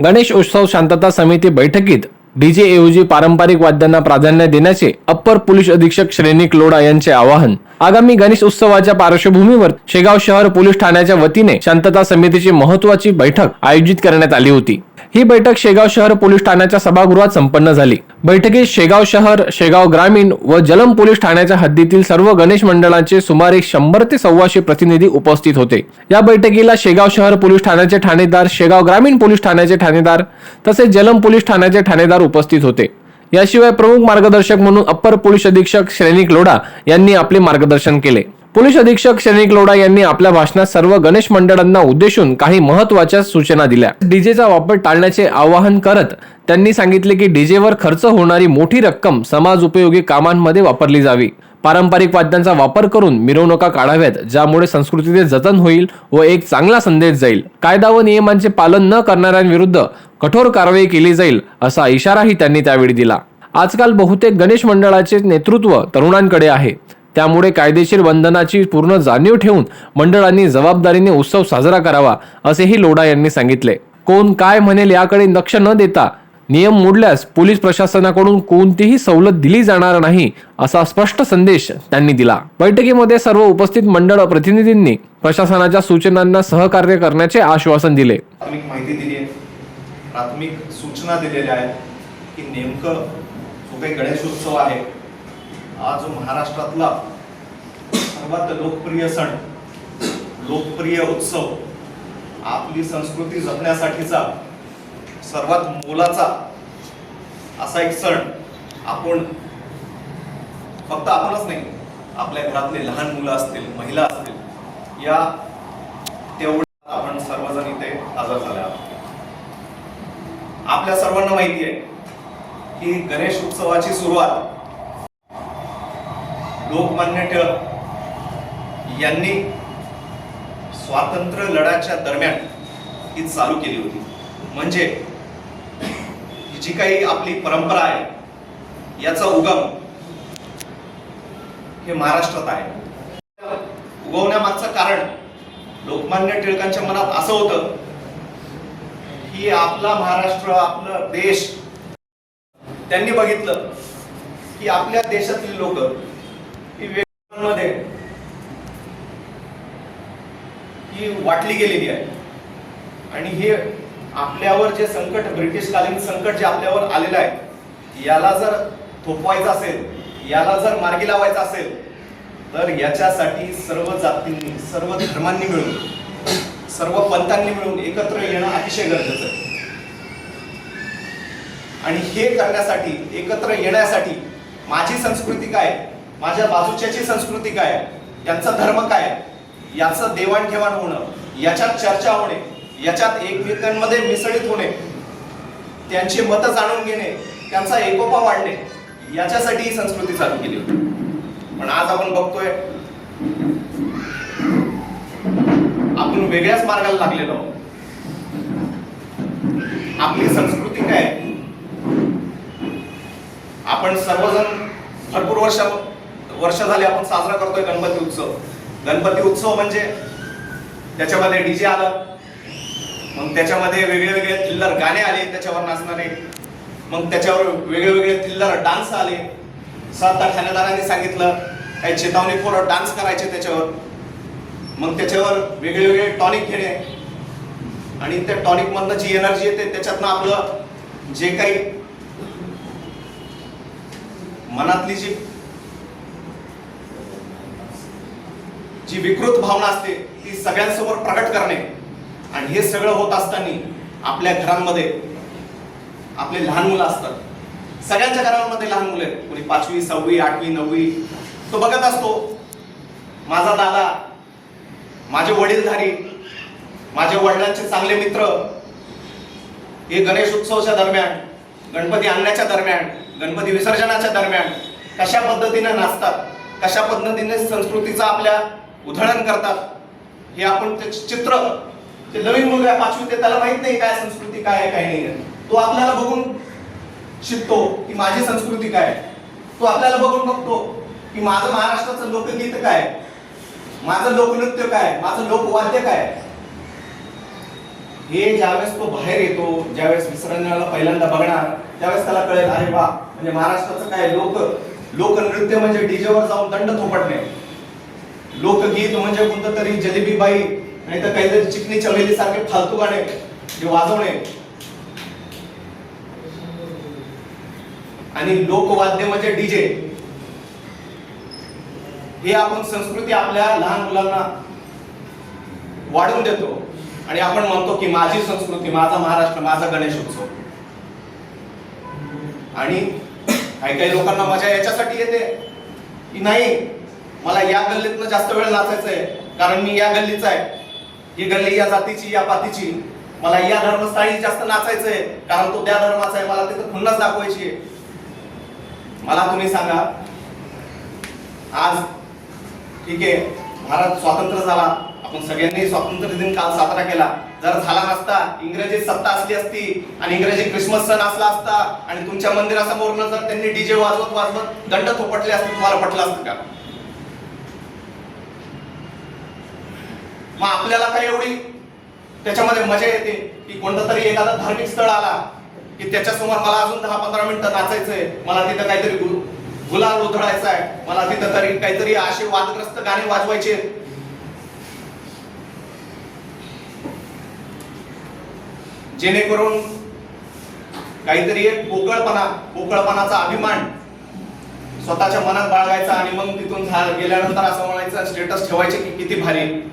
गणेश उत्सव शांतता समिती बैठकीत डीजे ऐवजी पारंपरिक वाद्यांना प्राधान्य देण्याचे अप्पर पोलीस अधीक्षक श्रेनिक लोडा यांचे आवाहन. आगामी गणेश उत्सवाच्या पार्श्वभूमीवर शेगाव शहर पोलीस ठाण्याच्या वतीने शांतता समितीची महत्वाची बैठक आयोजित करण्यात आली होती. ही बैठक शेगाव शहर पोलीस ठाण्याच्या सभागृहात संपन्न झाली. बैठकीत शेगाव शहर शेगाव ग्रामीण व जलम पोलीस ठाण्याच्या हद्दीतील सर्व गणेश मंडळांचे सुमारे शंभर ते सव्वाशे प्रतिनिधी उपस्थित होते. या बैठकीला शेगाव शहर पोलीस ठाण्याचे ठाणेदार शेगाव ग्रामीण पोलीस ठाण्याचे ठाणेदार तसेच जलम पोलीस ठाण्याचे ठाणेदार उपस्थित होते. याशिवाय प्रमुख मार्गदर्शक म्हणून अप्पर पोलीस अधीक्षक श्रेणिक लोढा यांनी आपले मार्गदर्शन केले. पोलीस अधीक्षक शनिक लोढा यांनी आपल्या भाषणात सर्व गणेश मंडळांना उद्देशून काही महत्त्वाच्या सूचना दिल्या. डीजेचा वापर टाळण्याचे आवाहन करत त्यांनी सांगितले की डीजेवर खर्च होणारी मोठी रक्कम समाज उपयोगी कामांमध्ये वापरली जावी. पारंपरिक वाद्यांचा वापर करून मिरवणुका काढाव्यात ज्यामुळे संस्कृतीचे जतन होईल व एक चांगला संदेश जाईल. कायदा व नियमांचे पालन न करणाऱ्यांविरुद्ध कठोर कारवाई केली जाईल असा इशाराही त्यांनी त्यावेळी दिला. आजकाल बहुतेक गणेश मंडळाचे नेतृत्व तरुणांकडे आहे. त्यामुळे कायदेशीर बंधनाची पूर्ण जाणीव ठेवून मंडळांनी जबाबदारीने उत्सव साजरा करावा असेही लोढा यांनी सांगितले. कोण काय म्हणेल याकडे लक्ष न देता नियम मोडल्यास पोलीस प्रशासनाकडून कोणतीही सवलत दिली जाणार नाही असा स्पष्ट संदेश त्यांनी दिला. बैठकीमध्ये सर्व उपस्थित मंडळ प्रतिनिधींनी प्रशासनाच्या सूचनांना सहकार्य करण्याचे आश्वासन दिले. प्राथमिक माहिती दिली आहे. प्राथमिक सूचना दिलेल्या आहेत की नेमकं जो काही गणेशोत्सव आहे आज जो महाराष्ट्रातला सर्वात लोकप्रिय सण लोकप्रिय उत्सव आपली संस्कृती जपण्यासाठीचा सर्वात मोलाचा असा एक सण आपण फक्त आपणच नाही आपल्या घरातले लहान मुलं असतील महिला असतील या तेवढं आपण सर्वजण इथे हजर झाल्या आपल्या सर्वांना माहिती आहे की गणेश उत्सवाची सुरुवात लोकमान्य टिळक यांनी स्वातंत्र्य लढ्याच्या दरम्यान ही चालू केली होती. म्हणजे ही जी काही आपली परंपरा आहे याचा उगम हे महाराष्ट्रात आहे. उगवण्यामागचं कारण लोकमान्य टिळकांच्या मनात असं होतं की आपला महाराष्ट्र आपला देश त्यांनी बघितलं की आपल्या देशातील लोक ही वेगवेगळ्यांमध्ये ही वाटली गेलेली आहे. आणि हे आपल्यावर जे संकट ब्रिटिशकालीन संकट जे आपल्यावर आलेलं आहे याला जर थोपवायचं असेल याला जर मार्गी लावायचं असेल तर याच्यासाठी सर्व जातींनी सर्व धर्मांनी मिळून सर्व पंथांनी मिळून एकत्र येणं अतिशय गरजेचं आहे. आणि हे करण्यासाठी एकत्र येण्यासाठी माझी संस्कृती काय माझ्या बाजूच्याची संस्कृती काय यांचा धर्म काय याचं देवाणघेवाण होणं याच्यात चर्चा होणे याच्यात एकमेकांमध्ये मिसळीत होणे त्यांची मतं जाणून घेणे त्यांचा एकोपा वाढणे याच्यासाठी ही संस्कृती चालू केली होती. पण आज आपण बघतोय आपण वेगळ्याच मार्गाला लागलेलो आहोत. आपली संस्कृती काय आपण सर्वजण भरपूर वर्ष वर्ष झाले आपण साजरा करतोय गणपती उत्सव. गणपती उत्सव म्हणजे त्याच्यामध्ये डीजे आलं. मग त्याच्यामध्ये वेगळे वेगळे थिल्लर गाणे आले त्याच्यावर नाचणारे. मग त्याच्यावर वेगळे वेगळे थिल्लर डान्स आले. सात ठाणेदारांनी सांगितलं काही चेतावणीखोर डान्स करायचे त्याच्यावर. मग त्याच्यावर वेगळे वेगळे टॉनिक घेणे. आणि त्या टॉनिक मधनं जी एनर्जी येते त्याच्यातनं आपलं जे काही मनातली जी जी विकृत भावना असते ती सगळ्यांसमोर प्रकट करणे. आणि हे सगळं होत असताना आपल्या घरांमध्ये आपले लहान मुलं असतात. सगळ्यांच्या घरांमध्ये लहान मुलं आहेत. कोणी पाचवी सहावी आठवी नववी तो बघत असतो माझा दादा माझे वडीलधारी माझ्या वडिलांचे चांगले मित्र हे गणेश उत्सवाच्या दरम्यान गणपती आणण्याच्या दरम्यान गणपती विसर्जनाच्या दरम्यान कशा पद्धतीने नाचतात कशा पद्धतीने संस्कृतीचा आपल्या उधळण करतात. हे आपण ते चित्र ते नवीन मुलगा पाचवी ते त्याला माहीत नाही काय संस्कृती काय आहे काय नाही. आहे. तो आपल्याला बघून शिकतो की माझी संस्कृती काय आहे. तो आपल्याला बघून बघतो की माझं महाराष्ट्राचं लोकगीत काय माझं लोकनृत्य काय माझं लोकवाद्य काय हे ज्यावेळेस तो बाहेर येतो ज्यावेळेस विसरण्याला पहिल्यांदा बघणार त्यावेळेस त्याला कळेल अरे वा म्हणजे महाराष्ट्राचं काय लोक लोकनृत्य म्हणजे डीजेवर जाऊन दंड थोपटणे. लोकगीत म्हणजे कोणतं तरी जलेबी बाई नाही तर काहीतरी चिकनी चमेली सारखे फालतू गाणे जे वाजवणे. आणि लोकवाद्य म्हणजे डीजे. हे आपण संस्कृती आपल्या लहान मुलांना वाढवून देतो. आणि आपण म्हणतो की माझी संस्कृती माझा महाराष्ट्र माझा गणेश उत्सव. आणि काही काही लोकांना मजा याच्यासाठी येते. की नाही? मला या गल्लीतनं जास्त वेळ नाचायचं आहे कारण मी या गल्लीचा आहे. ही गल्ली या जातीची या पातीची. मला या धर्मस्थळी जास्त नाचायचं आहे कारण तो त्या धर्माचा आहे मला तिथं खुन्नस दाखवायची आहे. मला तुम्ही सांगा आज ठीक आहे भारत स्वातंत्र्य झाला आपण सगळ्यांनी स्वातंत्र्य दिन काल साजरा केला. जर झाला नसता इंग्रजी सत्ता असली असती आणि इंग्रजी क्रिसमस सण असला असता आणि तुमच्या मंदिरासमोर जर त्यांनी डीजे वाजवत वाजवत दंड थोपटले असते तुम्हाला पटलं असतं का? मग आपल्याला काय एवढी? त्याच्यामध्ये मजा येते की कोणतं तरी एखादा धार्मिक स्थळ आला की त्याच्यासमोर मला अजून दहा पंधरा मिनिटं नाचायचंय. मला तिथं काहीतरी गु- गुलाल उधळायचा आहे मला तिथं तरी काहीतरी असे वादग्रस्त गाणे वाजवायचे. जेणेकरून काहीतरी एक पोकळपणा पोकळपणाचा अभिमान स्वतःच्या मनात बाळगायचा आणि मग तिथून झा- गेल्यानंतर असं म्हणायचं स्टेटस ठेवायचे की किती भारी.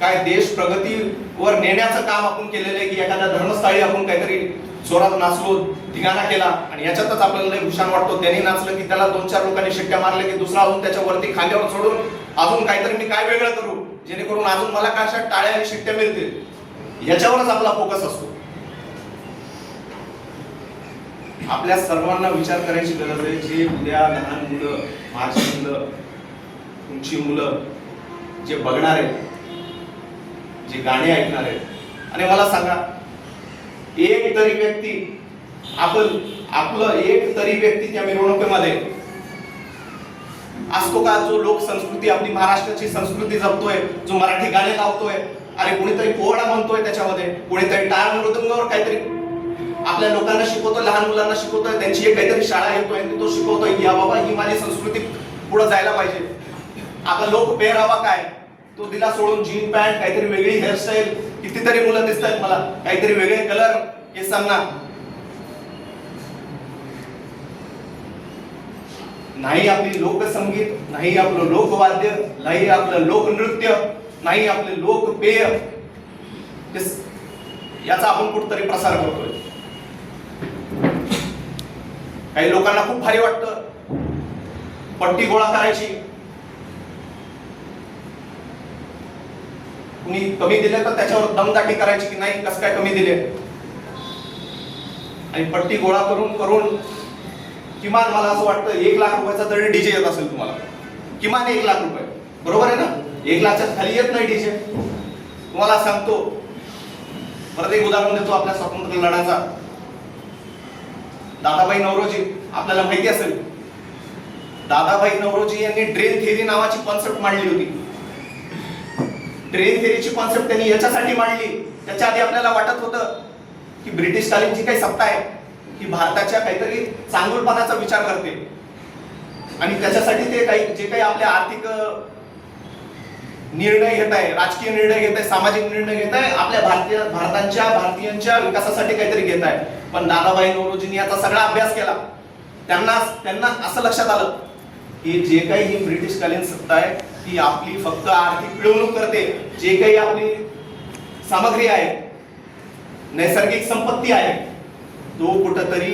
काय देश प्रगतीवर नेण्याचं काम आपण केलेलं आहे की एखाद्या धर्मस्थळी आपण काहीतरी जोरात नाचलो धिगाणा केला आणि याच्यातच आपल्याला लय भूषण वाटतो. त्यांनी नाचलं की त्याला दोन चार लोकांनी शिट्ट्या मारले की दुसरा अजून त्याच्या वरती खांद्यावर सोडून अजून काहीतरी मी काय वेगळं करू? जेणेकरून अजून मला काय अशा टाळ्या आणि शिट्ट्या मिळतील? याच्यावरच आपला फोकस असतो. आपल्या सर्वांना विचार करायची गरज आहे जे उद्या लहान मुलं माझी मुलं तुमची मुलं जे बघणार आहेत जे गाणे ऐकणार आहेत. आणि मला सांगा एक तरी व्यक्ती आपण आपलं एक तरी व्यक्ती त्या मिरवणुकीमध्ये असतो का जो लोक संस्कृती आपली महाराष्ट्राची संस्कृती जपतोय जो मराठी गाणे लावतोय अरे कुणीतरी पोहडा म्हणतोय त्याच्यामध्ये कुणीतरी टाळ मृदंगावर काहीतरी आपल्या लोकांना शिकवतोय लहान मुलांना शिकवतोय त्यांची एक काहीतरी शाळा येतोय तो शिकवतोय या बाबा ही माझी संस्कृती पुढे जायला पाहिजे. आता लोक पेहरावा काय? तो दिला सोडून जीन पॅन्ट काहीतरी वेगळी हेअरस्टाईल कितीतरी मुलं दिसत आहेत मला. काहीतरी वेगळे कलर हे सांगणार नाही आपली लोकसंगीत नाही आपलं लोकवाद्य नाही आपलं लोकनृत्य नाही आपले लोकपेय याचा आपण कुठतरी प्रसार करतोय. काही लोकांना खूप भारी वाटतं. पट्टी गोळा करायची. तुम्ही कमी दिले तर त्याच्यावर दमदाटी करायची की नाही कसं काय कमी दिले? आणि पट्टी गोळा करून करून किमान मला असं वाटतं एक लाख रुपयाचा तरी डीजे येत असेल तुम्हाला. किमान एक लाख रुपये. बरोबर आहे ना? एक लाखच्या खाली येत नाही डीजे. तुम्हाला सांगतो परत एक उदाहरण देतो आपल्या स्वातंत्र्य लढ्याचा. दादाबाई नवरोजी आपल्याला माहिती असेल. दादाबाई नवरोजी यांनी ड्रेन थेरी नावाची कॉन्सेप्ट मांडली होती. ट्रेन थेरीची कॉन्सेप्ट त्यांनी याच्यासाठी मांडली. त्याच्या आधी आपल्याला वाटत होतं की ब्रिटिश कालीन काही सत्ता आहे ही भारताच्या काहीतरी चांगुलपणाचा विचार करते. आणि त्याच्यासाठी ते काही जे काही आपल्या आर्थिक निर्णय घेत आहे राजकीय निर्णय घेत आहे सामाजिक निर्णय घेत आहे आपल्या भारतीय भारताच्या भारतीयांच्या विकासासाठी काहीतरी घेत आहे पण दादाबाई नवरोजींनी याचा सगळा अभ्यास केला. त्यांना त्यांना असं लक्षात आलं की जे काही ही ब्रिटिश कालीन सत्ता आहे ती आपली फक्त आर्थिक पिळवणूक करते जे काही आपली सामग्री आहे नैसर्गिक संपत्ती आहे तो कुठंतरी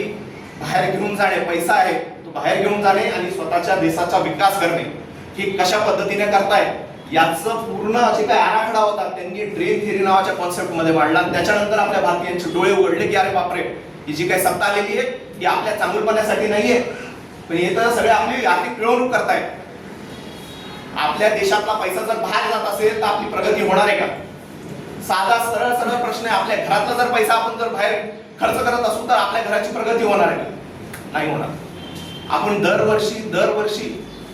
बाहेर घेऊन जाणे पैसा आहे तो बाहेर घेऊन जाणे आणि स्वतःच्या देशाचा विकास करणे. हे कशा पद्धतीने करताय याचं पूर्ण जे काही आराखडा होता त्यांनी ड्रेन थेरी नावाच्या कॉन्सेप्टमध्ये मांडला आणि त्याच्यानंतर आपल्या भारतीयांचे डोळे उघडले की अरे बापरे ही जी काही सत्ता आलेली आहे ही आपल्या चांगलपणासाठी नाहीये. पण हे तर सगळे आपली आर्थिक पिळवणूक करताय आपल्या देशातला पैसा जर बाहेर जात असेल तर आपली प्रगती होणार आहे का? साधा सरळ सरळ प्रश्न आहे. आपल्या घरातला जर पैसा आपण जर बाहेर खर्च करत असू तर आपल्या घराची प्रगती होणार आहे का? नाही होणार. आपण दरवर्षी दरवर्षी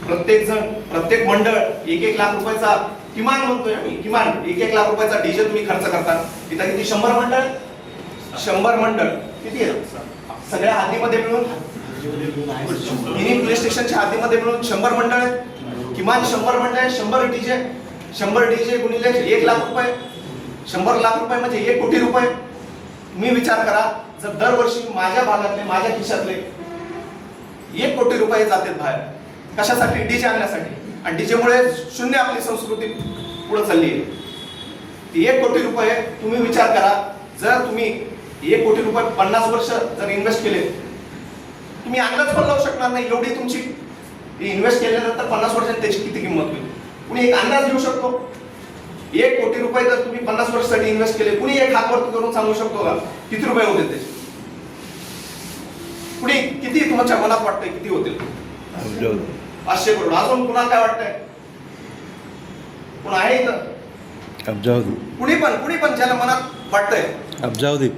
प्रत्येक जण प्रत्येक मंडळ एक एक लाख रुपयाचा किमान म्हणतोय आम्ही. किमान एक एक लाख रुपयाचा डीजे तुम्ही खर्च करता. इथं किती? शंभर मंडळ? शंभर मंडळ. किती आहे? सगळ्या हद्दीमध्ये मिळून मिनी प्ले स्टेशनच्या हद्दीमध्ये मिळून शंभर मंडळ आहेत. किमान शंभर म्हटलं आहे शंभर डीजे शंभर डीजे गुणिले एक लाख रुपये. शंभर लाख रुपये म्हणजे एक कोटी रुपये. मी विचार करा जर दरवर्षी माझ्या भागातले माझ्या खिशातले एक कोटी रुपये जातात बाहेर कशासाठी? डीजे आणण्यासाठी. आणि डीजेमुळे शून्य आपली संस्कृती पुढे चालली आहे. ती एक कोटी रुपये तुम्ही विचार करा. जर तुम्ही एक कोटी रुपये पन्नास वर्ष जर इन्व्हेस्ट केले तुम्ही अंदाज पण लावू शकणार नाही. एवढी तुमची इन्व्हेस्ट केल्यानंतर पन्नास वर्षांनी त्याची किती किंमत होईल? कुणी एक अंदाज घेऊ शकतो? एक कोटी रुपये जर तुम्ही पन्नास वर्षासाठी इन्व्हेस्ट केले कुणी एक हात वरती करून सांगू शकतो का? किती रुपये होतील त्याचे? कुणी किती तुमच्या मनात वाटतंय किती होतील? पाचशे करोड. अजून कुणाला काय वाटतंय? कोण आहे इथं? अब्जावधी. कुणी पण कुणी पण ज्याला मनात वाटतंय. अब्जावधी.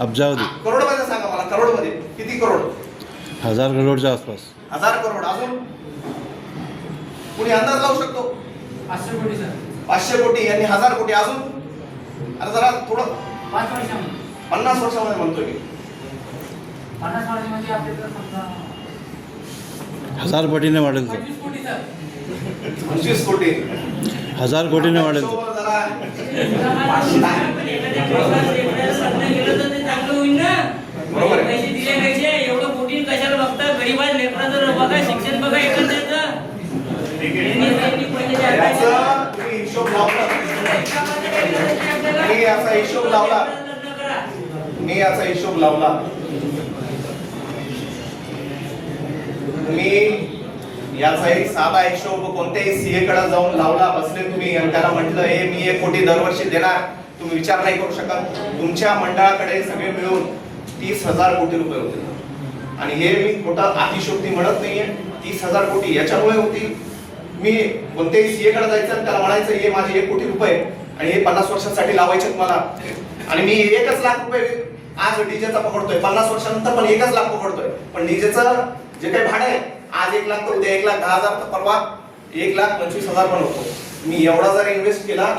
अब्जावधी. करोडमध्ये सांगा मला करोडमध्ये किती करोड? हजार करोडच्या आसपास. हजार करोड. अजून? कुणी अंदाज लावू शकतो? पाचशे कोटी सर. पाचशे कोटी आणि हजार कोटी. अजून? आता जरा थोडं पाच वर्षामध्ये. पन्नास वर्षामध्ये म्हणतोय मी. पन्नास वर्षामध्ये समजा हजार पटीने वाढेल तो. पंचवीस कोटी सर. पंचवीस कोटी. हजार कोटीने वाढेल तो. हिशोबावर जरा बरोबर याचा हिशोब लावला. मी याचा हिशोब लावला. मी याचा एक साधा हिशोब कोणत्याही सीए कडे जाऊन लावला. बसले तुम्ही आणि त्याला म्हटलं हे मी एक कोटी दरवर्षी देणार. तुम्ही विचार नाही करू शकत. तुमच्या मंडळाकडे सगळे मिळून तीस हजार कोटी रुपये होते. आणि हे मी खोटा अतिशोक्ती म्हणत नाहीये. तीस हजार कोटी याच्यामुळे होतील. मी कोणत्याही सीए कडे जायचं त्याला म्हणायचं हे माझे एक कोटी रुपये आणि हे पन्नास वर्षांसाठी लावायचे मला. आणि मी एकच लाख रुपये आज डीजेचा पकडतोय. पन्नास वर्षानंतर पण एकच लाख पकडतोय. पण डीजेचं जे काही भाडं आहे आज एक लाख तर उद्या एक लाख दहा हजार तर परवा एक लाख पंचवीस हजार पण होतो. मी एवढा जर इन्व्हेस्ट केला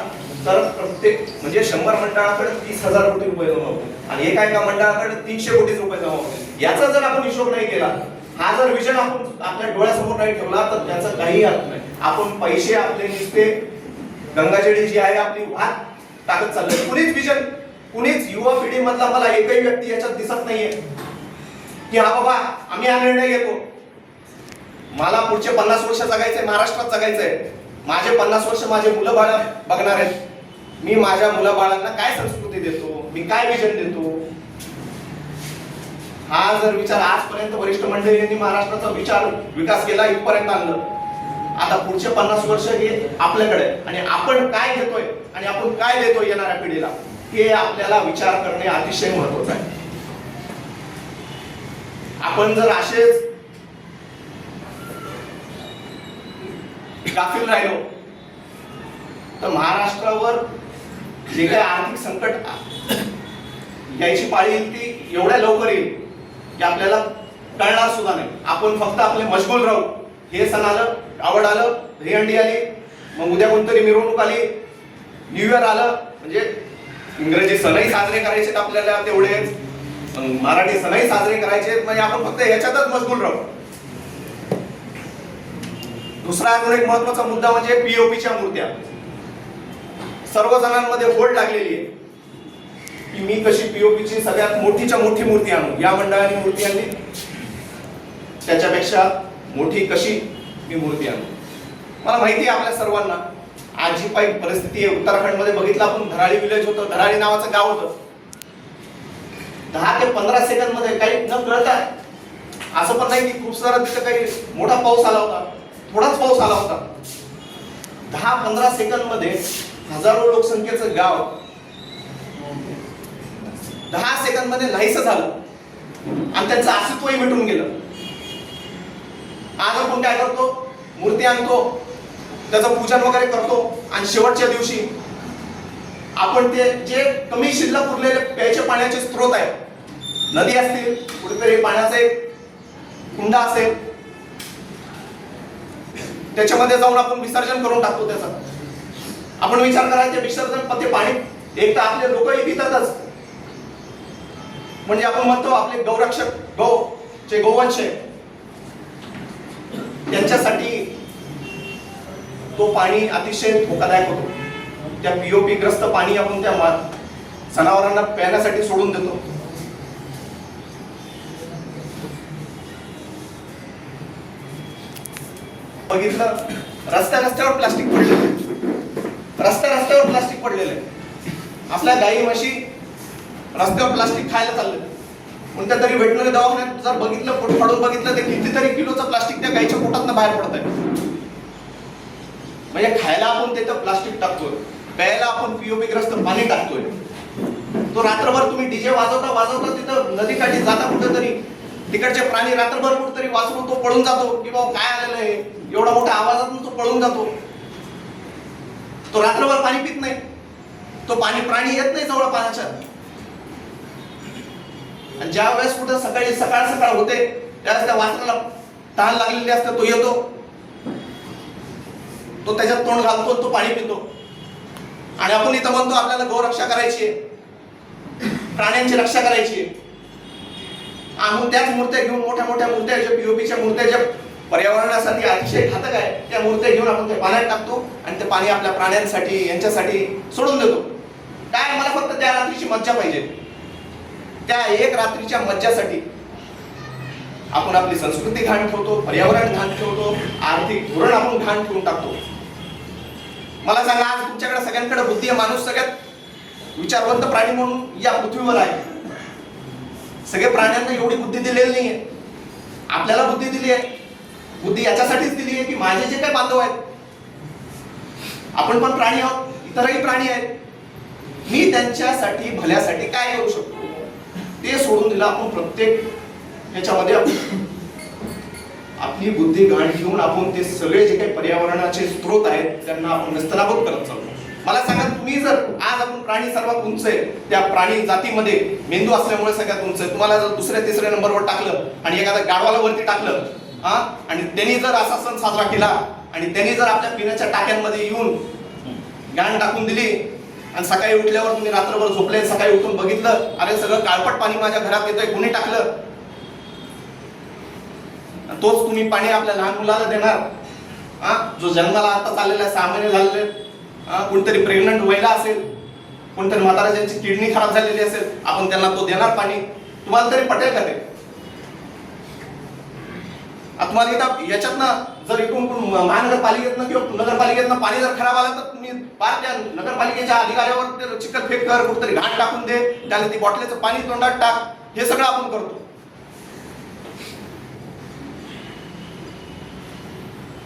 तर प्रत्येक म्हणजे शंभर मंडळाकडे तीस हजार कोटी रुपये जमा होते आणि एका एका मंडळाकडे तीनशे कोटी रुपये जमा होते याचा जर आपण हिशोब नाही केला हा जर विजन आपण आपल्या डोळ्यासमोर नाही ठेवला तर त्याचा काही अर्थ नाही. आपण पैसे आपले नुसते गंगाजेडी जी आहे आपली वाट टाकत चाललोय. कुणीच विजन कुणीच युवा पिढी मधला मला एकही व्यक्ती याच्यात दिसत नाहीये. की हा बाबा आम्ही हा निर्णय घेतो. मला पुढचे पन्नास वर्ष जगायचंय महाराष्ट्रात जगायचंय. माझे पन्नास वर्ष माझे मुलं बाळ बघणार आहेत. मी माझ्या मुलं बाळांना काय संस्कृती देतो? मी काय विजन देतो? हा जर विचार आजपर्यंत वरिष्ठ मंडळींनी महाराष्ट्राचा विचार विकास केला इथपर्यंत आणलं. आता पुढचे पन्नास वर्ष हे आपल्याकडे आणि आपण काय घेतोय आणि आपण काय देतोय येणाऱ्या पिढीला हे आपल्याला विचार करणे अतिशय महत्वाचं आहे. आपण जर असेच गाफील राहिलो तर महाराष्ट्रावर जे काही आर्थिक संकट यायची पाळी येईल ती एवढ्या लवकर येईल की आपल्याला कळणार सुद्धा नाही. आपण फक्त आपले मशगूल राहू हे सण आलं आवड आलं दहीहंडी आली मग उद्या कोणतरी मिरवणूक आली न्यू इयर आलं म्हणजे इंग्रजी सणही साजरे करायचे आपल्याला तेवढेच मराठी सणही साजरे करायचे म्हणजे आपण फक्त याच्यातच मजबूत राहू. दुसरा अजून एक महत्त्वाचा मुद्दा म्हणजे पीओपीच्या मूर्त्या. सर्व जणांमध्ये ओढ लागलेली आहे. की मी कशी पीओपीची सगळ्यात मोठीच्या मोठी मूर्ती आणू? या मंडळाने मूर्ती आणली. त्याच्यापेक्षा मोठी कशी? मी मूर्ती आणू. मला माहिती आहे आपल्या सर्वांना आज काही परिस्थिती आहे. उत्तराखंडमध्ये बघितलं आपण धराळी विलेज होतं धराळी नावाचं गाव होतं. दहा ते पंधरा सेकंदमध्ये काही न आहे असं पण नाही की खूप सारा तिथं काही मोठा पाऊस आला होता थोडाच पाऊस आला होता. दहा पंधरा सेकंदमध्ये हजारो लोकसंख्येचं गाव दहा सेकंदमध्ये नाहीस झालं. आणि त्यांचं अस्तित्वही मिटून गेलं. आज आपण काय करतो? मूर्ती आणतो त्याचं पूजन वगैरे करतो आणि शेवटच्या दिवशी आपण ते जे कमी शिल्लक उरलेले प्यायच्या पाण्याचे स्रोत आहेत नदी असतील कुठेतरी पाण्याचा एक कुंडा असेल त्याच्यामध्ये जाऊन आपण विसर्जन करून टाकतो त्याचं. आपण विचार करायचे विसर्जन पण ते पाणी एक तर आपले लोकही पितातच म्हणजे आपण म्हणतो आपले गौरक्षक गौ जे गोवंश आहे त्यांच्यासाठी तो पाणी अतिशय धोकादायक होतो. त्या पीओपी ग्रस्त पाणी आपण त्या जनावरांना प्यायण्यासाठी सोडून देतो. बघितलं रस्त्या रस्त्यावर प्लास्टिक पडलेलं आहे. रस्त्या रस्त्यावर प्लास्टिक पडलेलं आहे. आपल्या गाई म्हशी रस्त्यावर प्लास्टिक खायला चाललं कोणत्या तरी वेटनरी दवाखान्यात जर बघितलं पोट फाडून बघितलं तर कितीतरी किलोचं प्लास्टिक त्या गाईच्या पोटातनं बाहेर पडत आहे म्हणजे खायला आपण तिथं प्लास्टिक टाकतोय. प्यायला आपण पीओपी ग्रस्त पाणी टाकतोय. तो रात्रभर तुम्ही डीजे वाजवता वाजवता तिथं नदीकाठी जाता कुठंतरी. तिकडचे प्राणी रात्रभर कुठेतरी वाचून तो पळून जातो. की बाबा काय आलेलं आहे? एवढा मोठा आवाजातून तो पळून जातो. तो रात्रभर पाणी पित नाही. तो पाणी प्राणी येत नाही जवळ पाण्याच्या. आणि ज्या वेळेस कुठं सकाळी सकाळ सकाळ होते त्यावेळेस त्या वासराला ताण लागलेली असते तो येतो. तो त्याच्यात तोंड घालतो तो पाणी पितो. आणि आपण इथं म्हणतो आपल्याला गौरक्षा करायची आहे. प्राण्यांची रक्षा करायची आहे. आपण त्याच मूर्त्या घेऊन मोठ्या मोठ्या मूर्त्या ज्या पीओपीच्या मूर्त्या ज्या पर्यावरणासाठी अतिशय घातक आहे त्या मूर्त्या घेऊन आपण ते पाण्यात टाकतो आणि ते पाणी आपल्या प्राण्यांसाठी यांच्यासाठी सोडून देतो. काय? मला फक्त त्या रात्रीची मज्जा पाहिजे. त्या एक रात्रीच्या मज्जासाठी आपण आपली संस्कृती घाण ठेवतो पर्यावरण घाण ठेवतो आर्थिक धोरण आपण घाण ठेवून टाकतो. मला सांगा आज तुमच्याकडे सगळ्यांकडे बुद्धी आहे माणूस सगळ्यात विचारवंत प्राणी म्हणून या पृथ्वीवर आहे. सगळे प्राण्यांना एवढी बुद्धी दिलेली नाहीये. आपल्याला बुद्धी दिली आहे. बुद्धी याच्यासाठीच दिली आहे की माझे जे काही बांधव आहेत आपण पण प्राणी आहोत इतरही प्राणी आहेत. मी त्यांच्यासाठी भल्यासाठी काय करू शकतो? ते सोडून दिलं आपण प्रत्येक याच्यामध्ये आपण. आपली बुद्धी घाण घेऊन आपण ते सगळे जे काही पर्यावरणाचे स्रोत आहेत त्यांना आपण नस्तनाबूत करत चाललो. मला सांगा तुम्ही जर आज आपण प्राणी सर्वात उंच आहे त्या प्राणी जातीमध्ये मेंदू असल्यामुळे सगळ्यात उंच आहे. तुम्हाला जर दुसऱ्या तिसऱ्या नंबरवर टाकलं आणि एखाद्या गाडवाला वरती टाकलं हा? आणि त्यांनी जर असा सण साजरा केला आणि त्यांनी जर आपल्या पिण्याच्या टाक्यांमध्ये येऊन गाण टाकून दिली आणि सकाळी उठल्यावर तुम्ही रात्रभर झोपले सकाळी उठून बघितलं अरे सगळं काळपट पाणी माझ्या घरात येतंय कोणी टाकलं? तोच तुम्ही पाणी आपल्या लहान मुलाला देणार. हा? जो जन्माला आता चाललेला आहे सहा महिने झालेले. हा? कोणतरी प्रेग्नंट व्हायला असेल कोणतरी म्हातारा ज्यांची किडनी खराब झालेली असेल आपण त्यांना तो देणार पाणी. तुम्हाला तरी पटेल का ते? आता तुम्हाला इथं याच्यातनं जर इकडून कोण महानगरपालिकेतनं किंवा नगरपालिकेतनं पाणी जर खराब आलं तर तुम्ही पार त्या नगरपालिकेच्या अधिकाऱ्यावर ते चिकट फेक कर कुठतरी घाट टाकून दे. त्याला ती बॉटलीचं पाणी तोंडात टाक. हे सगळं आपण करतो.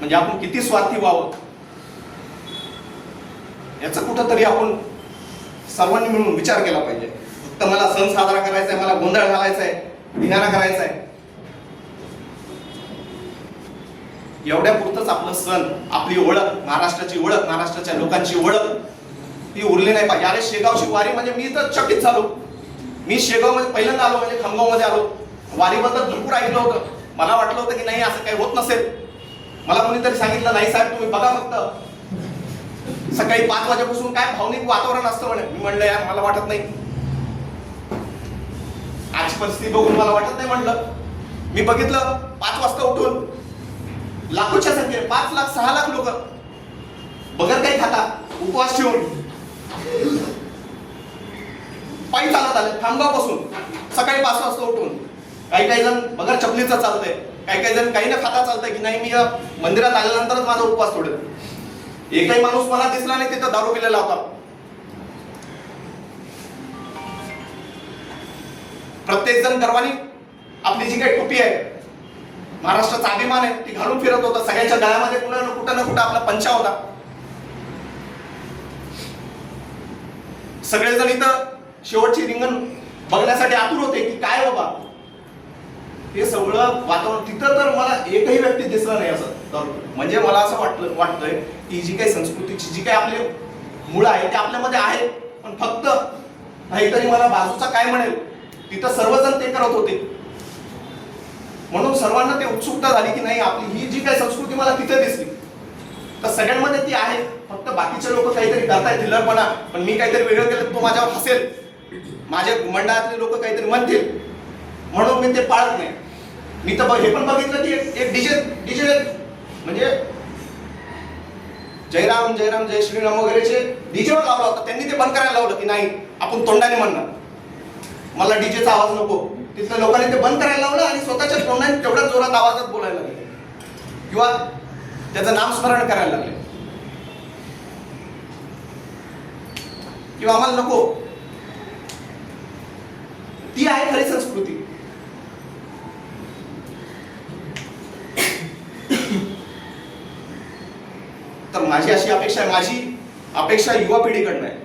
म्हणजे आपण किती स्वार्थी व्हावं? याचा कुठंतरी आपण सर्वांनी मिळून विचार केला पाहिजे. फक्त मला सण साजरा करायचा आहे मला गोंधळ घालायचा आहे धिंगाणा करायचा आहे. एवढ्या पुरतच आपलं सण आपली ओळख महाराष्ट्राची ओळख महाराष्ट्राच्या लोकांची ओळख ती उरली नाही पाहिजे. अरे शेगावची वारी म्हणजे मी तर चकित झालो. मी शेगावमध्ये पहिल्यांदा आलो म्हणजे खमगावमध्ये आलो वारीबद्दल भरपूर ऐकलं होतं. मला वाटलं होतं की नाही असं काही होत नसेल. मला कोणीतरी सांगितलं नाही साहेब तुम्ही बघा फक्त. सकाळी पाच वाजेपासून काय भावनिक वातावरण असतं म्हणे. मी म्हणलं यार मला वाटत नाही. आजची परिस्थिती बघून मला वाटत नाही म्हणलं. मी बघितलं पाच वाजता उठून लाखोच्या संख्येने पाच लाख सहा लाख लोक बगर काही खाता उपवास ठेवून पायी चालत आले खामगाव बसून सकाळी पाच वाजता उठून. काही काही जण बगर चपलीचं चालतंय. काही काही जण काही ना खाता चालतंय की नाही मी या मंदिरात आल्यानंतरच माझा उपवास सोडेल. एकही माणूस मला दिसला नाही तिथं दारू पिलेला होता. प्रत्येक जण गर्वानी आपली जी काही टोपी आहे महाराष्ट्राचा अभिमान आहे ती घालून फिरत होता. सगळ्यांच्या गळ्यामध्ये कुठं ना कुठं ना कुठं आपला पंचा होता. सगळेजण इथं शेवटची रिंगण बघण्यासाठी आतुर होते की काय बाबा हे सगळं वातावरण तिथं तर मला एकही व्यक्ती दिसला नाही असं. तर म्हणजे मला असं वाटलं वाटतंय की जी काही संस्कृतीची जी काही आपली मुळं आहे ते आपल्यामध्ये आहे पण फक्त नाहीतरी मला बाजूचा काय म्हणेल तिथं सर्वजण ते करत होते. म्हणून सर्वांना ते उत्सुकता झाली की नाही आपली ही जी काही संस्कृती मला तिथे दिसली. तर सगळ्यांमध्ये ती आहे. फक्त बाकीचे लोक काहीतरी करतायत थिल्लरपणा पण मी काहीतरी वेगळं केलं तर तो माझ्यावर हसेल. माझ्या मंडळातले लोक काहीतरी म्हणतील. म्हणून मी ते पाळत नाही. मी तर हे पण बघितलं की एक- डीजे डीजे म्हणजे जयराम जयराम जय श्रीराम वगैरेचे डीजेवर लावला होता. त्यांनी ते बंद करायला लावलं की नाही आपण तोंडाने म्हणणार. मला डीजेचा आवाज नको. तिथल्या लोकांनी ते बंद करायला लावलं आणि स्वतःच्या तोंडाने तेवढ्या जोरात आवाजात बोलायला लागले. किंवा त्याचं नामस्मरण करायला लागले. किंवा आम्हाला नको. ती आहे खरी संस्कृती. तर माझी अशी अपेक्षा आहे माझी अपेक्षा युवा पिढीकडनं आहे.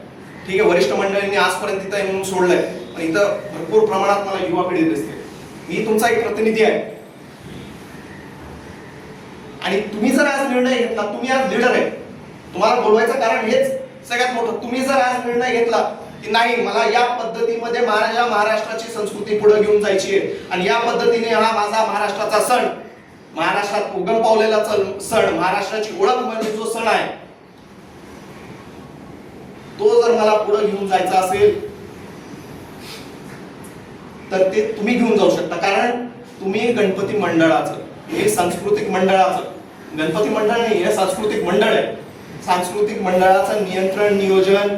ठीक आहे वरिष्ठ मंडळींनी आजपर्यंत तिथं येऊन सोडलंय पण इथं भरपूर प्रमाणात मला युवा पिढी दिसते. मी तुमचा एक प्रतिनिधी आहे. आणि तुम्ही जर आज निर्णय घेतला तुम्ही आज लिडर आहे. तुम्हाला बोलवायचं कारण हेच सगळ्यात मोठं. तुम्ही जर आज निर्णय घेतला की नाही मला या पद्धतीमध्ये महाराजा महाराष्ट्राची संस्कृती पुढे घेऊन जायची आहे. आणि या पद्धतीने हा माझा महाराष्ट्राचा सण महाराष्ट्रात उगम पावलेला सण महाराष्ट्राची ओळख म्हणजे जो सण आहे तो जर मला पुढे घेऊन जायचा असेल तर ते तुम्ही घेऊन जाऊ शकता. कारण तुम्ही गणपती मंडळाचं हे सांस्कृतिक मंडळाचं गणपती मंडळ नाही हे सांस्कृतिक मंडळ आहे. सांस्कृतिक मंडळाचं नियंत्रण नियोजन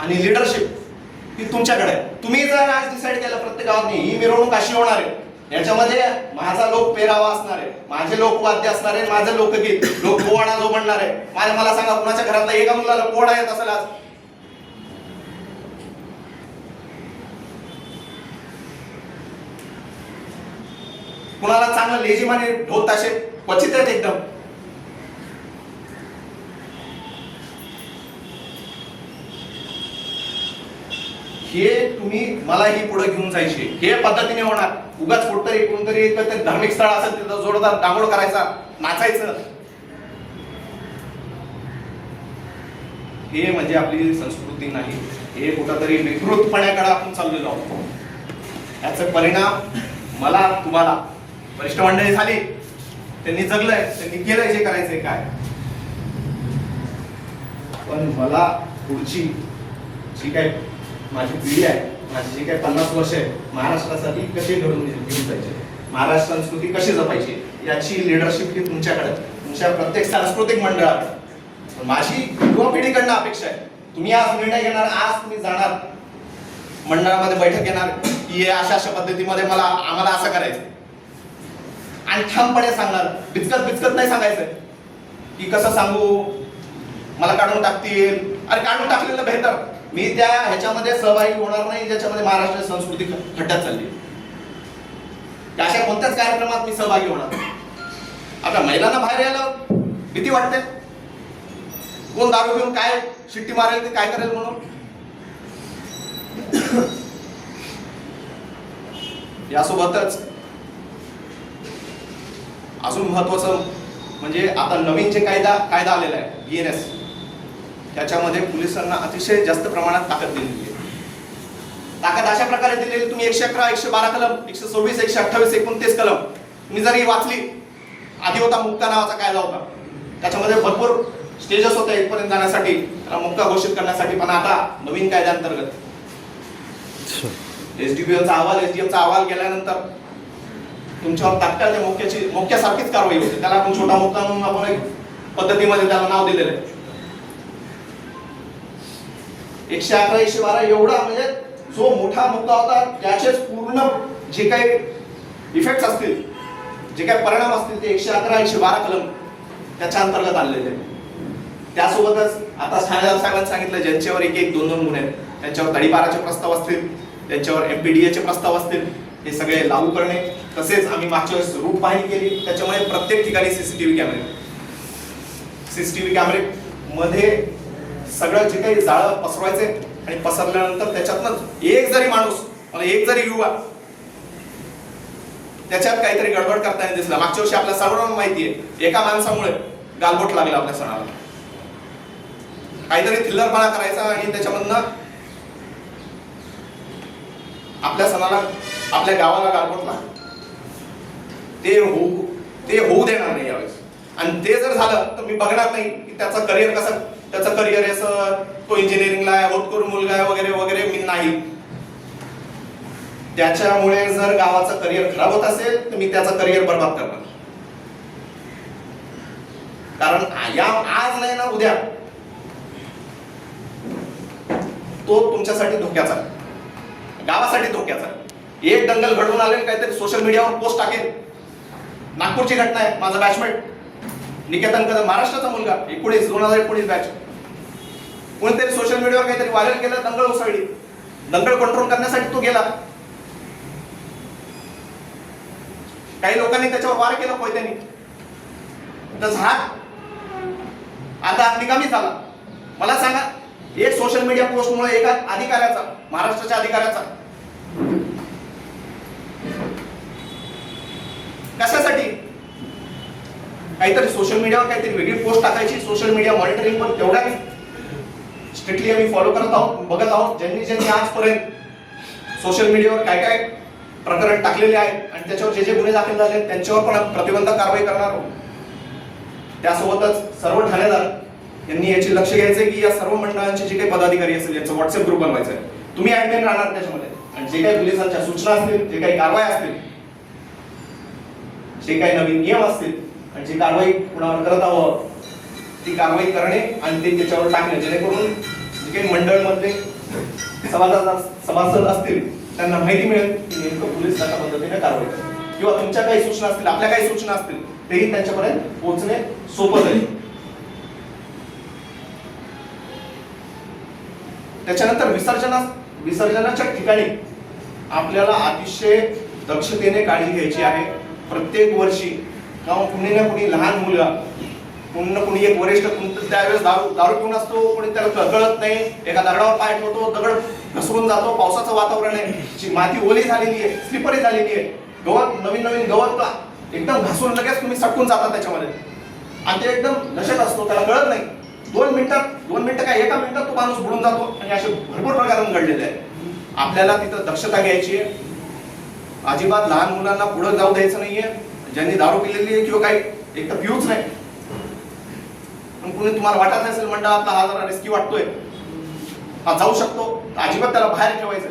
आणि लिडरशिप ही तुमच्याकडे आहे. तुम्ही जर आज डिसाईड केलं प्रत्येक गावात ही मिरवणूक अशी होणार आहे. याच्यामध्ये माझा लोक पेरावा असणार आहे. माझे लोकवाद्य असणार आहे माझं लोकगीत लोक पोवाडा जो म्हणणार आहे. माझ्या मला सांगा कुणाच्या घरातला एका मुलाला पोवाडा येत असेल आज? कुणाला चांगलं लेजीमाने आणि ढोल ताशे क्वचित आहेत एकदम. हे तुम्ही मला ही पुढे घेऊन जायचे. हे पद्धतीने होणार. उगाच कुठतरी कोणतरी काहीतरी धार्मिक स्थळ असेल तिथं जोरदार डांगोळ करायचा नाचायचं. हे म्हणजे आपली संस्कृती नाही हे कुठंतरी विकृतपणाकडे आपण चाललेलो आहोत. याचा परिणाम मला तुम्हाला. वरिष्ठ मंडळी झाली त्यांनी जगलंय त्यांनी केलंय जे करायचंय काय. पण मला पुढची जी काय माझी पिढी आहे माझी जी काय पन्नास वर्ष आहे महाराष्ट्रासाठी कशी घडून घेऊन जायचे? महाराष्ट्र संस्कृती कशी जपायची? याची लिडरशिप ही तुमच्याकडे तुमच्या प्रत्येक सांस्कृतिक मंडळाकडे पण माझी युवा पिढीकडनं अपेक्षा आहे. तुम्ही आज निर्णय घेणार आज तुम्ही जाणार. मंडळामध्ये बैठक घेणार. की अशा अशा पद्धतीमध्ये मला आम्हाला असं करायचं आणि ठामपणे सांगणार. बिचकत बिचकत नाही सांगायचं की कसं सांगू? मला काढून टाकतील. अरे काढून टाकलेलं बेहतर. मी त्या ह्याच्यामध्ये सहभागी होणार नाही ज्याच्यामध्ये महाराष्ट्र संस्कृती खड्ड्यात चालली अशा कोणत्याच कार्यक्रमात मी सहभागी होणार आता महिलांना बाहेर यायला भीती वाटते. कोण दारू घेऊन काय शिट्टी मारेल ते काय करेल म्हणून? यासोबतच अजून महत्वाचं म्हणजे आता नवीन जे कायदा कायदा आलेला आहे बी एन एस त्याच्यामध्ये पोलिसांना अतिशय जास्त प्रमाणात ताकद दिलेली आहे. ताकद अशा प्रकारे दिलेली तुम्ही एकशे अकरा एकशे बारा कलम एकशे सव्वीस एकशे अठ्ठावीस एकोणतीस कलम तुम्ही जर वाचली आधी होता मुक्ता नावाचा कायदा होता. त्याच्यामध्ये भरपूर स्टेजेस होते इथपर्यंत जाण्यासाठी त्याला मुक्का घोषित करण्यासाठी पण आता नवीन कायद्याअंतर्गत एसडीपीओचा अहवाल एसडीएमचा अहवाल गेल्यानंतर तुमच्यावर तात्काळ त्या मोक्याची मोक्यासारखीच कारवाई होते. त्याला आपण छोटा मोक्का म्हणून आपण एक पद्धतीमध्ये त्याला नाव दिलेलं आहे. एकशे अकरा एकशे बारा एवढा म्हणजे जो मोठा मुद्दा होता त्याचेच पूर्ण जे काही इफेक्ट असतील जे काही परिणाम असतील ते एकशे अकरा एकशे बारा कलम त्याच्या अंतर्गत आणलेले आहेत. त्यासोबतच आता ठाणेदार साहेबांनी सांगितलं ज्यांच्यावर एक एक दोन दोन गुन्हे आहेत. त्यांच्यावर तडीपाराचे प्रस्ताव असतील त्यांच्यावर एमपीडीएचे प्रस्ताव असतील हे सगळे लागू करणे. तसेच आम्ही मागच्या वेळेस रूट पाहणी केली. त्याच्यामुळे प्रत्येक ठिकाणी सीसीटीव्ही कॅमेरे सीसीटीव्ही कॅमेरे मध्ये सगळं जे काही जाळं पसरवायचे आणि पसरल्यानंतर त्याच्यातनं एक जरी माणूस मला एक जरी युवा त्याच्यात काहीतरी गडबड करताना दिसला. मागच्या वर्षी आपल्या सर्वांना माहिती आहे एका माणसामुळे गालबोट लागला आपल्या सणाला. काहीतरी थिल्लरपणा करायचा आणि त्याच्यामधनं आपल्या सणाला आपल्या गावाला गालबोट लागला. ते होऊ ते होऊ देणार नाही यावेळेस. आणि ते जर झालं तर मी बघणार नाही की त्याचं करिअर कसं त्याचं करिअर आहे सर तो इंजिनिअरिंगला आहे होतकरू मुलगा आहे वगैरे वगैरे मी नाही. त्याच्यामुळे जर गावाचं करिअर खराब होत असेल तर मी त्याचं करिअर बर्बाद करणार. कारण या आज नाही ना उद्या. तो तुमच्यासाठी धोक्याचा गावासाठी धोक्याचा एक दंगल घडवून आले काहीतरी सोशल मीडियावर पोस्ट टाकेल. नागपूरची घटना आहे माझा बॅचमेट निकेतन कदम महाराष्ट्राचा मुलगा. एकोणीस दोन हजार एकोणीस बॅच कोणीतरी सोशल मीडियावर काहीतरी व्हायरल केलं दंगल उसळली. दंगल कंट्रोल करण्यासाठी तो गेला. काही लोकांनी त्याच्यावर वार केला कोयत्यानी. तर झाड आता निकामी झाला. मला सांगा एक सोशल मीडिया पोस्टमुळे एका अधिकाऱ्याचा महाराष्ट्राच्या अधिकाऱ्याचा कशासाठी काहीतरी सोशल मीडियावर काहीतरी वेगळी पोस्ट टाकायची. सोशल मीडिया मॉनिटरिंग पण तेवढ्या स्ट्रिक्टली आम्ही फॉलो करत आहोत बघत आहोत. ज्यांनी ज्यांनी आजपर्यंत सोशल मीडियावर काय काय प्रकरण टाकलेले आहेत आणि त्याच्यावर जे जे गुन्हे दाखल झाले आहेत, त्यांच्यावर पण प्रतिबंधक कारवाई करणार आहोत. त्यासोबतच सर्व ठाणेदार यांनी याची लक्ष घ्यायचंय की या सर्व मंडळांचे जे काही पदाधिकारी असेल यांचं व्हॉट्सअप ग्रुप बनवायचं आहे तुम्ही ऍडमिन राहणार त्याच्यामध्ये. आणि जे काही पोलिसांच्या सूचना असतील जे काही कारवाई असतील जे काही नवीन नियम असतील आणि जी कारवाई कुणावर करत आहोत ती कारवाई करणे आणि ते त्याच्यावर टाकणे जेणेकरून जे काही मंडळ मधले सभासद सभासद असतील त्यांना माहिती मिळेल की नेमकं पोलीस कशा पद्धतीने कारवाई किंवा तुमच्या काही सूचना असतील आपल्या काही सूचना असतील तेही त्यांच्यापर्यंत पोहोचणे सोपं जाईल. त्याच्यानंतर विसर्जना विसर्जनाच्या ठिकाणी आपल्याला अतिशय दक्षतेने काळजी घ्यायची आहे. प्रत्येक वर्षी किंवा कुणी ना कुणी लहान मुलगा कुणी ना कुणी एक वरिष्ठ त्यावेळेस दारू दारू पिऊन असतो कोणी त्याला क- कळत नाही एका दगडावर पाय ठेवतो दगड घसरून जातो पावसाचं वातावरण आहे. जी माती ओली झालेली आहे स्लिपरी झालेली आहे. गवत नवीन नवीन गवत एकदम घासून लगेच तुम्ही सटकून जाता त्याच्यामध्ये. आणि ते एकदम नशेत असतो त्याला कळत नाही. दोन मिनिटात दोन मिनिटं काय एका मिनिटात तो माणूस बुडून जातो आणि असे भरपूर प्रकारांत घडलेले आहे आपल्याला तिथं दक्षता घ्यायची आहे. अजिबात लहान मुलांना पुढे जाऊ द्यायचं नाहीये. ज्यांनी दारू पिलेली आहे किंवा काही एक तर पिऊच नाही. पण कुणी तुम्हाला वाटत नसेल आता हा जरा रिस्की वाटतोय. हा जाऊ शकतो. अजिबात त्याला बाहेर ठेवायचं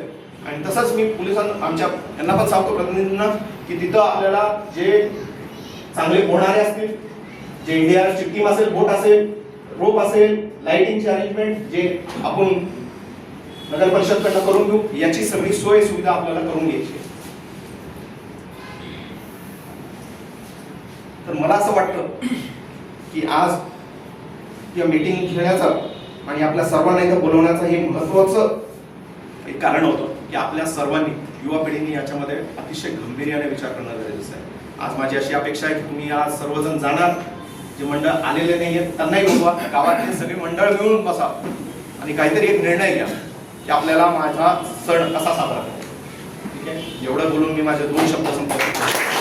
आणि तसंच मी पोलिसांना आमच्या यांना पण सांगतो प्रतिनिधींना की तिथं आपल्याला जे चांगले पोहणारे असतील जे इंडिया टीम असेल बोट असेल रोप असेल लाइटिंगची अरेंजमेंट जे आपण नगर परिषदकडनं करून घेऊ याची सगळी सोय सुविधा आपल्याला करून घ्यायची तर मला असं वाटतं की आज या मीटिंग घेण्याचं आणि आपल्या सर्वांना इथं बोलवण्याचं हे महत्वाचं एक कारण होतं की आपल्या सर्वांनी युवा पिढीने याच्यामध्ये अतिशय गंभीर्याने विचार करणं गरजेचं आहे आज माझी अशी अपेक्षा आहे की तुम्ही आज सर्वजण जाणार जे मंडळ आलेले नाही आहेत त्यांनाही बोलवा. गावातले सगळे मंडळ मिळून बसा आणि काहीतरी एक निर्णय घ्या की आपल्याला माझा सण कसा साजरा करायचा. ठीक आहे? एवढं बोलून मी माझे दोन शब्द संपवतो.